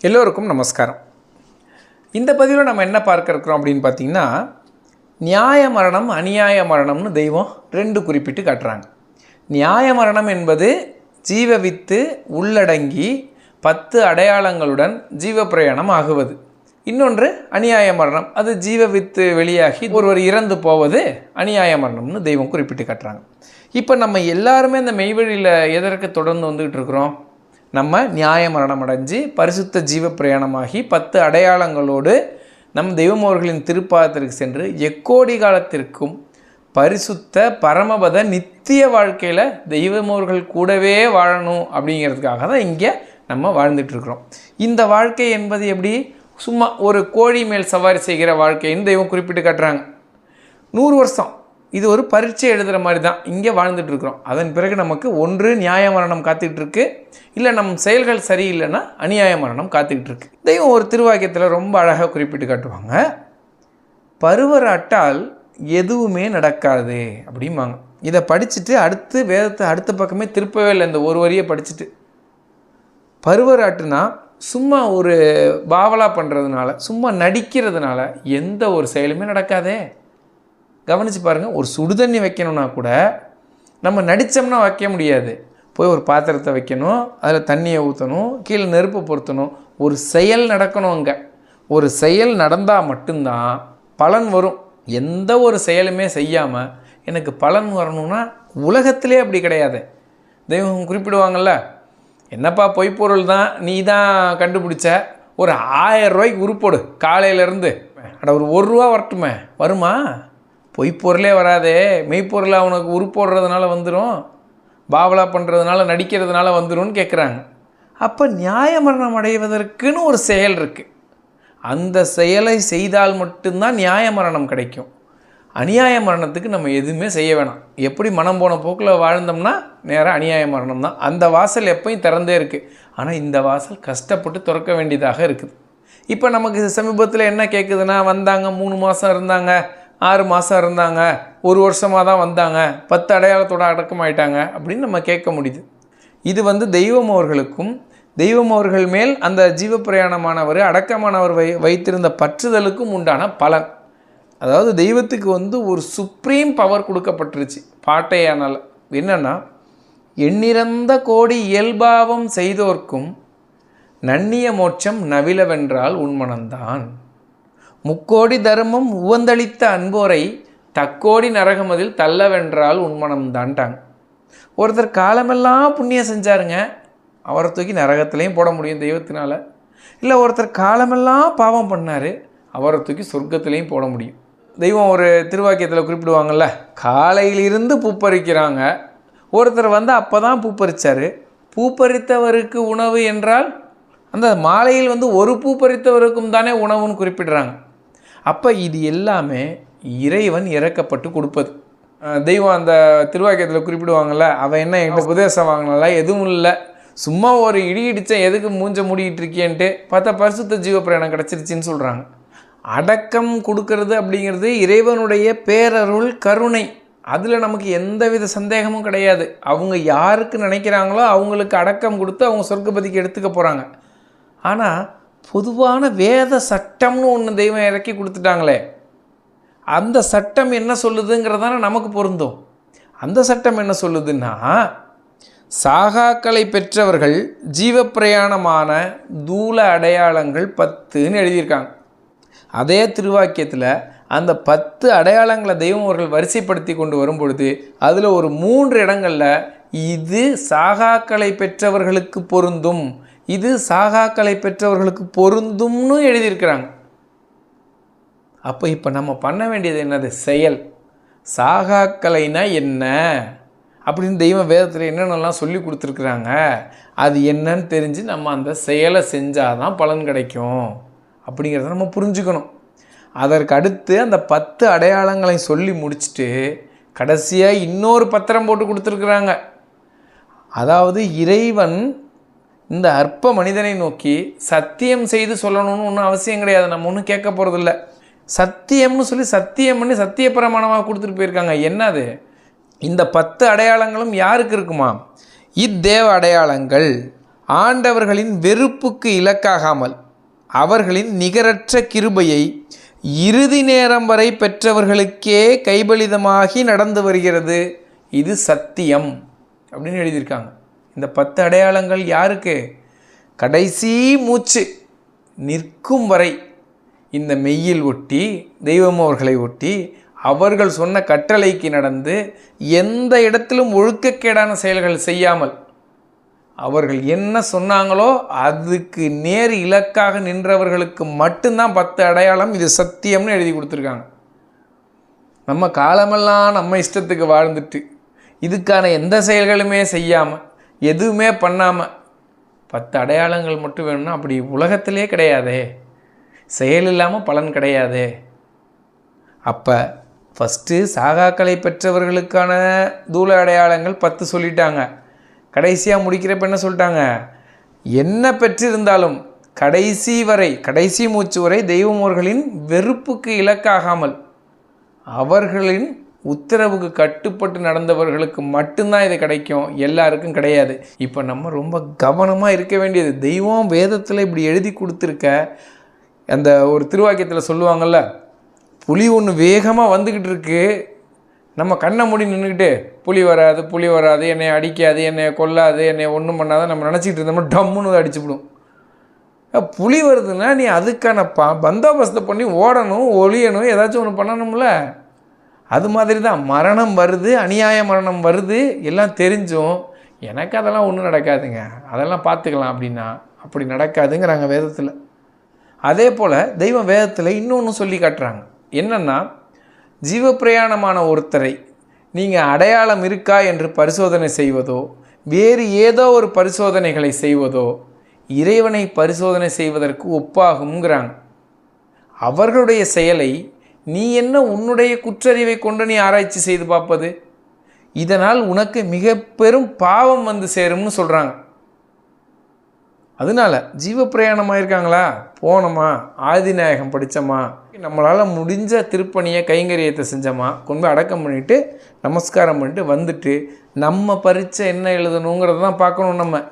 எல்லோருக்கும் நமஸ்காரம். இந்த பதிவில் நம்ம என்ன பார்க்க இருக்கிறோம் அப்படின்னு பார்த்தீங்கன்னா நியாய மரணம் அநியாய மரணம்னு தெய்வம் ரெண்டு குறிப்பிட்டு காட்டுறாங்க. நியாய மரணம் என்பது ஜீவ வித்து உள்ளடங்கி பத்து அடையாளங்களுடன் ஜீவ பிரயாணம் ஆகுவது. இன்னொன்று அநியாய மரணம். அது ஜீவ வித்து வெளியாகி ஒருவர் இறந்து போவது அநியாய மரணம்னு தெய்வம் குறிப்பிட்டு காட்டுறாங்க. இப்போ நம்ம எல்லாருமே இந்த மெய்வழியில் எதற்கு தொடர்ந்து வந்துக்கிட்டு இருக்கிறோம்? நம்ம நியாய மரணம் அடைஞ்சு பரிசுத்த ஜீவ பிரயாணமாகி பத்து அடையாளங்களோடு நம் தெய்வமோர்களின் திருப்பாதத்திற்கு சென்று எக்கோடி காலத்திற்கும் பரிசுத்த பரமபத நித்திய வாழ்க்கையில் தெய்வமோர்கள் கூடவே வாழணும் அப்படிங்கிறதுக்காக தான் இங்கே நம்ம வாழ்ந்துட்டுருக்குறோம். இந்த வாழ்க்கை என்பது எப்படி? சும்மா ஒரு கோழி மேல் சவாரி செய்கிற வாழ்க்கைன்னு தெய்வம் குறிப்பிட்டு காட்டுறாங்க. நூறு வருஷம். இது ஒரு பரீட்சை எழுதுகிற மாதிரி தான் இங்கே வாழ்ந்துட்டுருக்குறோம். அதன் பிறகு நமக்கு ஒன்று நியாய மரணம் காத்துக்கிட்டு இல்லை நம் செயல்கள் சரியில்லைன்னா அநியாய மரணம் காத்துக்கிட்டு இருக்கு தெய்வம் ஒரு திருவாக்கியத்தில் ரொம்ப அழகாக குறிப்பிட்டு காட்டுவாங்க. பருவராட்டால் எதுவுமே நடக்காது அப்படிம்பாங்க. இதை படிச்சுட்டு அடுத்து வேதத்தை அடுத்த பக்கமே திருப்பவே இல்லை இந்த ஒரு வரியை படிச்சுட்டு. பருவராட்டுனா சும்மா ஒரு பாவலா பண்ணுறதுனால சும்மா நடிக்கிறதுனால எந்த ஒரு செயலுமே நடக்காதே. கவனித்து பாருங்கள் ஒரு சுடுதண்ணி வைக்கணும்னா கூட நம்ம நடித்தோம்னா வைக்க முடியாது. போய் ஒரு பாத்திரத்தை வைக்கணும் அதில் தண்ணியை ஊற்றணும் கீழே நெருப்பு பொருத்தணும். ஒரு செயல் நடக்கணும் அங்கே. ஒரு செயல் நடந்தால் மட்டும்தான் பலன் வரும். எந்த ஒரு செயலுமே செய்யாமல் எனக்கு பலன் வரணும்னா உலகத்திலே அப்படி கிடையாது. தெய்வம் குறிப்பிடுவாங்கள்ல என்னப்பா பொய்ப்பொருள் தான் நீ தான் கண்டுபிடிச்ச? ஒரு ஆயிரம் ரூபாய்க்கு உருப்போடு காலையிலேருந்து அட ஒரு ஒரு ரூபா வரட்டுமே வருமா? பொய்ப்பொருளே வராதே. மெய்ப்பொருளை அவனுக்கு உருப்போடுறதுனால வந்துடும் பாவலா பண்ணுறதுனால நடிக்கிறதுனால வந்துரும்னு கேட்குறாங்க அப்போ நியாய மரணம் அடைவதற்குன்னு ஒரு செயல் இருக்குது அந்த செயலை செய்தால் மட்டும்தான் நியாய மரணம் கிடைக்கும். அநியாய மரணத்துக்கு நம்ம எதுவுமே செய்ய வேணாம். எப்படி மனம் போன போக்கில் வாழ்ந்தோம்னா நேராக அநியாய மரணம் தான். அந்த வாசல் எப்பயும் திறந்தே இருக்குது ஆனால் இந்த வாசல் கஷ்டப்பட்டு திறக்க வேண்டியதாக இருக்குது. இப்போ நமக்கு சமீபத்தில் என்ன கேட்குதுன்னா வந்தாங்க மூணு மாதம் இருந்தாங்க. ஆறு மாதம் இருந்தாங்க ஒரு வருஷமாக தான் வந்தாங்க பத்து அடையாளத்தோட அடக்கமாயிட்டாங்க அப்படின்னு நம்ம கேட்க முடியுது. இது வந்து தெய்வம் அவர்களுக்கும் தெய்வம் அவர்கள் மேல் அந்த ஜீவ பிரயாணமானவர் அடக்கமானவர் வை வைத்திருந்த பற்றுதலுக்கும் உண்டான பலன். அதாவது தெய்வத்துக்கு வந்து ஒரு சுப்ரீம் பவர் கொடுக்கப்பட்டுருச்சு. பாட்டையானால் என்னென்னா எண்ணிறந்த கோடி இயல்பாவம் செய்தோர்க்கும் நன்னிய மோட்சம் நவிலவென்றால் உண்மனந்தான் முக்கோடி தர்மம் உவந்தளித்த அன்போரை தக்கோடி நரகமதில் தள்ளவென்றால் உண்மனம்தான்ட்டாங்க ஒருத்தர் காலமெல்லாம் புண்ணியம் செஞ்சாருங்க அவரை தூக்கி நரகத்துலேயும் போட முடியும் தெய்வத்தினால். இல்லை ஒருத்தர் காலமெல்லாம் பாவம் பண்ணார் அவரை தூக்கி சொர்க்கத்துலேயும் போட முடியும். தெய்வம் ஒரு திருவாக்கியத்தில் குறிப்பிடுவாங்கள்ல காலையிலிருந்து பூப்பறிக்கிறாங்க ஒருத்தர் வந்து அப்போ தான் பூப்பறிச்சார் பூப்பறித்தவருக்கு உணவு என்றால் அந்த மாலையில் வந்து ஒரு பூ பறித்தவருக்கும் தானே உணவுன்னு குறிப்பிடுறாங்க. அப்போ இது எல்லாமே இறைவன் இறக்கப்பட்டு கொடுப்பது. தெய்வம் அந்த திருவாக்கியத்தில் குறிப்பிடுவாங்கள்ல அவன் என்ன என்கிட்ட உபதேசம் வாங்கினால எதுவும் இல்லை. சும்மா ஒரு இடி இடித்தேன் எதுக்கு மூஞ்ச மூடிட்டு இருக்கியன்ட்டு பார்த்தா பரிசுத்த ஜீவ பிரயாணம் கிடச்சிருச்சின்னு சொல்கிறாங்க அடக்கம் கொடுக்கறது அப்படிங்கிறது இறைவனுடைய பேரருள் கருணை. அதில் நமக்கு எந்தவித சந்தேகமும் கிடையாது. அவங்க யாருக்கு நினைக்கிறாங்களோ அவங்களுக்கு அடக்கம் கொடுத்து அவங்க சொர்க்கபதிக்கு எடுத்துக்க போகிறாங்க ஆனால் பொதுவான வேத சட்டம்னு ஒன்று தெய்வம் இறக்கி கொடுத்துட்டாங்களே. அந்த சட்டம் என்ன சொல்லுதுங்கிறதான நமக்கு பொருந்தும். அந்த சட்டம் என்ன சொல்லுதுன்னா சாகாக்களை பெற்றவர்கள் ஜீவப்பிரயாணமான தூல அடையாளங்கள் பத்துன்னு எழுதியிருக்காங்க. அதே திருவாக்கியத்தில் அந்த பத்து அடையாளங்களை தெய்வம் அவர்கள் வரிசைப்படுத்தி கொண்டு வரும் பொழுது அதில் ஒரு மூன்று இடங்களில் இது சாகாக்களை பெற்றவர்களுக்கு பொருந்தும். இது சாகாக்களை பெற்றவர்களுக்கு பொருந்தும்னு எழுதியிருக்கிறாங்க. அப்போ இப்போ நம்ம பண்ண வேண்டியது என்னது? செயல். சாகாக்கலைனா என்ன? அப்படின்னு தெய்வம் வேதத்தில் என்னென்னலாம் சொல்லி கொடுத்துருக்குறாங்க? அது என்னன்னு தெரிஞ்சு நம்ம அந்த செயலை செஞ்சால் தான் பலன் கிடைக்கும். அப்படிங்கிறத நம்ம புரிஞ்சுக்கணும். அதற்கு அடுத்து அந்த பத்து அடையாளங்களை சொல்லி முடிச்சுட்டு கடைசியாக இன்னொரு பத்திரம் போட்டு கொடுத்துருக்குறாங்க. அதாவது இறைவன் இந்த அற்ப மனிதனை நோக்கி சத்தியம் செய்து சொல்லணும்னு ஒன்றும் அவசியம் கிடையாது. நம்ம ஒன்றும் கேட்க போகிறதில்ல சத்தியம்னு சொல்லி சத்தியம் பண்ணி சத்திய பிரமாணமாக கொடுத்துட்டு போயிருக்காங்க. என்னது இந்த பத்து அடையாளங்களும் யாருக்கு இருக்குமா? இத்தேவ அடையாளங்கள் ஆண்டவர்களின் வெறுப்புக்கு இலக்காகாமல் அவர்களின் நிகரற்ற கிருபையை இறுதி நேரம் வரை பெற்றவர்களுக்கே கைபலிதமாகி நடந்து வருகிறது. இது சத்தியம் அப்படின்னு எழுதியிருக்காங்க. இந்த பத்து அடையாளங்கள் யாருக்கு? கடைசி மூச்சு நிற்கும் வரை இந்த மெய்யில் ஒட்டி தெய்வம் அவர்களை ஒட்டி அவர்கள் சொன்ன கட்டளைக்கு நடந்து எந்த இடத்திலும் ஒழுக்கக்கேடான செயல்கள் செய்யாமல் அவர்கள் என்ன சொன்னாங்களோ அதுக்கு நேர் இலக்காக நின்றவர்களுக்கு மட்டும்தான் பத்து அடையாளம் இது சத்தியம்னு எழுதி கொடுத்துருக்காங்க. நம்ம காலமெல்லாம் நம்ம இஷ்டத்துக்கு வாழ்ந்துட்டு இதுக்கான எந்த செயல்களுமே செய்யாமல் எதுவுமே பண்ணாமல் பத்து அடையாளங்கள் மட்டும் வேணும்னா அப்படி உலகத்திலே கிடையாதே. செயல் இல்லாமல் பலன் கிடையாதே. அப்போ ஃபஸ்ட்டு சாகாக்களை பெற்றவர்களுக்கான தூள அடையாளங்கள் பத்து சொல்லிட்டாங்க. கடைசியாக முடிக்கிறப்ப என்ன சொல்லிட்டாங்க? என்ன பெற்றிருந்தாலும் கடைசி வரை கடைசி மூச்சு வரை தெய்வமோர்களின் வெறுப்புக்கு இலக்காகாமல் அவர்களின் உத்தரவுக்கு கட்டுப்பட்டு நடந்தவர்களுக்கு மட்டும்தான் இது கிடைக்கும். எல்லாருக்கும் கிடையாது. இப்போ நம்ம ரொம்ப கவனமாக இருக்க வேண்டியது தெய்வம் வேதத்தில் இப்படி எழுதி கொடுத்துருக்க அந்த ஒரு திருவாக்கியத்தில் சொல்லுவாங்கள்ல புலி ஒன்று வேகமாக வந்துக்கிட்டு இருக்கு. நம்ம கண்ணை மூடி நின்றுக்கிட்டு புலி வராது புலி வராது என்னை அடிக்காது என்னை கொல்லாது என்னை ஒன்றும் பண்ணாத நம்ம நினச்சிக்கிட்டு இருந்தோம்னா டம்முன்னு அடிச்சுவிடும் புலி வருதுன்னா நீ அதுக்கான ப பந்தோபஸ்தை பண்ணி ஓடணும் ஒளியணும் ஏதாச்சும் ஒன்று பண்ணணும்ல. அது மாதிரி தான் மரணம் வருது அநியாய மரணம் வருது எல்லாம் தெரிஞ்சும். எனக்கு அதெல்லாம் ஒன்றும் நடக்காதுங்க. அதெல்லாம் பார்த்துக்கலாம் அப்படின்னா. அப்படி நடக்காதுங்கிறாங்க வேதத்தில். அதே போல் தெய்வம் வேதத்தில் இன்னொன்று சொல்லி காட்டுறாங்க. என்னென்னா ஜீவப்பிரயாணமான ஒருத்தரை நீங்கள் அடையாளம் இருக்கா என்று பரிசோதனை செய்வதோ வேறு ஏதோ ஒரு பரிசோதனைகளை செய்வதோ இறைவனை பரிசோதனை செய்வதற்கு ஒப்பாகுங்கிறாங்க அவர்களுடைய செயலை நீ என்ன உன்னுடைய குற்றறிவை கொண்டு நீ ஆராய்ச்சி செய்து பார்ப்பது? இதனால் உனக்கு மிக பெரும் பாவம் வந்து சேரும்னு சொல்கிறாங்க அதனால ஜீவ பிரயாணமாயிருக்காங்களா போனோமா? ஆதிநாயகம் படித்தோமா நம்மளால் முடிஞ்ச திருப்பணியை கைங்கரியத்தை செஞ்சோமா? கொண்டு போய் அடக்கம் பண்ணிவிட்டு நமஸ்காரம் பண்ணிட்டு வந்துட்டு நம்ம பரீட்சை என்ன எழுதணுங்கிறத தான் பார்க்கணும் நம்ம.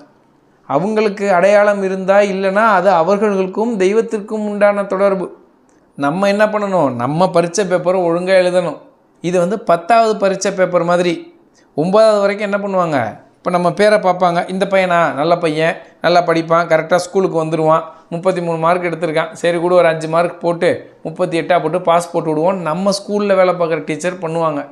அவங்களுக்கு அடையாளம் இருந்தால் இல்லைன்னா அது அவர்களுக்கும் தெய்வத்திற்கும் உண்டான தொடர்பு. நம்ம என்ன பண்ணணும்? நம்ம பரீட்சை பேப்பரை ஒழுங்காக எழுதணும். இது வந்து பத்தாவது பரீட்சை பேப்பர் மாதிரி. ஒம்பதாவது வரைக்கும் என்ன பண்ணுவாங்க? இப்போ நம்ம பேரை பார்ப்பாங்க. இந்த பையனா? நல்ல பையன். நல்லா படிப்பான். கரெக்டாக ஸ்கூலுக்கு வந்துடுவான் முப்பத்தி மூணு மார்க் எடுத்திருக்கான். சரி கூட ஒரு அஞ்சு மார்க் போட்டு முப்பத்தி எட்டாக போட்டு பாஸ் போட்டு விடுவோம் நம்ம ஸ்கூலில் வேலை பார்க்குற டீச்சர் பண்ணுவாங்க.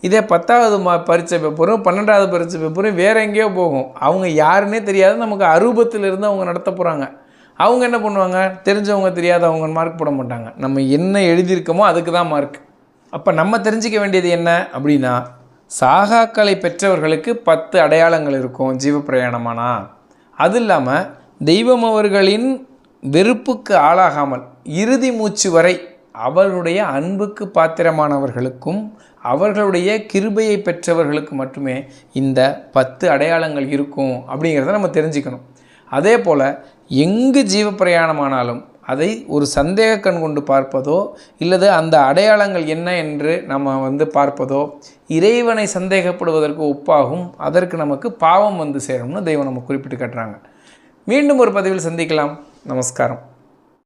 இதே பத்தாவது மா பரீட்சை பேப்பரும் பன்னெண்டாவது பரீட்சை பேப்பரும் வேறு எங்கேயோ போகும். அவங்க யாருன்னே தெரியாது. நமக்கு அரூபத்திலிருந்து அவங்க நடத்த போகிறாங்க அவங்க என்ன பண்ணுவாங்க? தெரிஞ்சவங்க தெரியாதவங்க மார்க் போட மாட்டாங்க. நம்ம என்ன எழுதியிருக்கோமோ அதுக்கு தான் மார்க் அப்போ நம்ம தெரிஞ்சிக்க வேண்டியது என்ன? அப்படின்னா சாகாக்களை பெற்றவர்களுக்கு பத்து அடையாளங்கள் இருக்கும் ஜீவ பிரயாணமானா அது இல்லாமல் தெய்வம் அவர்களின் வெறுப்புக்கு ஆளாகாமல் இறுதி மூச்சு வரை அவருடைய அன்புக்கு பாத்திரமானவர்களுக்கும் அவர்களுடைய கிருபையை பெற்றவர்களுக்கு மட்டுமே இந்த பத்து அடையாளங்கள் இருக்கும் அப்படிங்கிறத நம்ம தெரிஞ்சுக்கணும். அதே போல் எங்கு ஜீவ பிரயாணமானாலும் அதை ஒரு சந்தேக கண் கொண்டு பார்ப்பதோ இல்லது அந்த அடையாளங்கள் என்ன என்று நம்ம வந்து பார்ப்பதோ இறைவனை சந்தேகப்படுவதற்கு ஒப்பாகும் அதற்கு நமக்கு பாவம் வந்து சேரும்னு தெய்வம் நம்ம குறிப்பிட்டு காட்டுறாங்க. மீண்டும் ஒரு பதிவில் சந்திக்கலாம். நமஸ்காரம்.